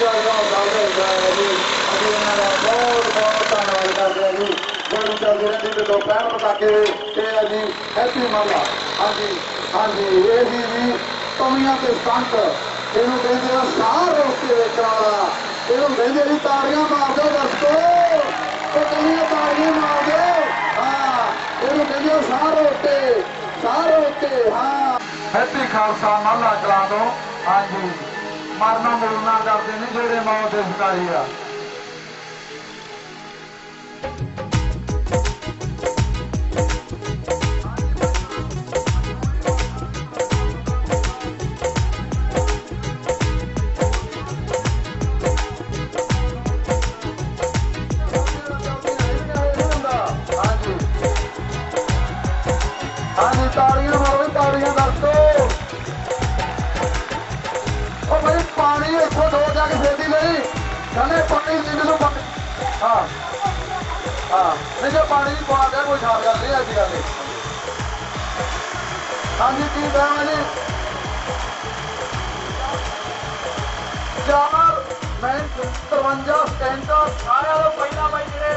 ਜ਼ਿਆਦਾ ਕਰਦੇ ਹਾਂ ਜੀ ਅਸੀਂ ਇਹਨਾਂ ਦਾ ਬਹੁਤ ਬਹੁਤ ਧੰਨਵਾਦ ਕਰਦੇ ਹਾਂ। ਜੀ ਜਿਹੜੀ ਚੱਲਦੀ ਰਹਿੰਦੀ ਤੇ ਦੁਪਹਿਰ ਪਟਾਕੇ ਤੇ ਹੈ ਜੀ ਹੈਪੀ ਮਾਲਾ ਹਾਂਜੀ ਹਾਂਜੀ ਇਹ ਹੀ ਜੀ ਕਮੀਆਂ ਤੇ ਸੰਤ ਇਹਨੂੰ ਕਹਿੰਦੇ ਆ ਸਾਹ ਰੋਕ ਵੇਚਣ ਵਾਲਾ ਇਹਨੂੰ ਕਹਿੰਦੇ ਜੀ ਤਾੜੀਆਂ ਮਾਰ ਦਿਓ ਤੇ ਕਮੀਆਂ ਤਾੜੀਆਂ ਮਾਰ ਹਾਂ ਇਹਨੂੰ ਕਹਿੰਦੇ ਆ ਸਾਹ ਰੋਕ ਕੇ ਸਾਹ ਹਾਂ ਹੈਪੀ ਖਾਲਸਾ ਮਾਲਾ ਚਲਾ ਦੋ ਹਾਂਜੀ। ਮਰਨਾ ਮੁਰਨਾ ਕਰਦੇ ਨਹੀਂ ਜਿਹੜੇ ਮੌਤ ਦੇ ਸ਼ਿਕਾਰੀ ਆ। ਹਾਂਜੀ। ਹਾਂਜੀ, ਤਾੜੀਆਂ ਮਾਰੋ, ਤਾੜੀਆਂ ਦੱਸੋ ਜੱਗ ਕਹਿੰਦੇ ਪਾਣੀ ਲੀਡ ਨੂੰ ਪਾਣੀ ਹਾਂ। ਹਾਂ। ਨਹੀਂ ਜੇ ਪਾਣੀ ਨਹੀਂ ਪਾ ਦੇ ਕੋਈ ਖਾਸ ਗੱਲ ਨਹੀਂ ਐਸੀ ਗੱਲ। ਨਹੀਂ ਹਾਂਜੀ, ਕੀ ਕਹਾਂ ਜੀ? ਚਾਰ, ਮੈਂ 53 ਸਟੈਂਟਰ ਸਾਰਿਆਂ ਤੋਂ ਪਹਿਲਾਂ ਬਾਈ ਜਿਹੜੇ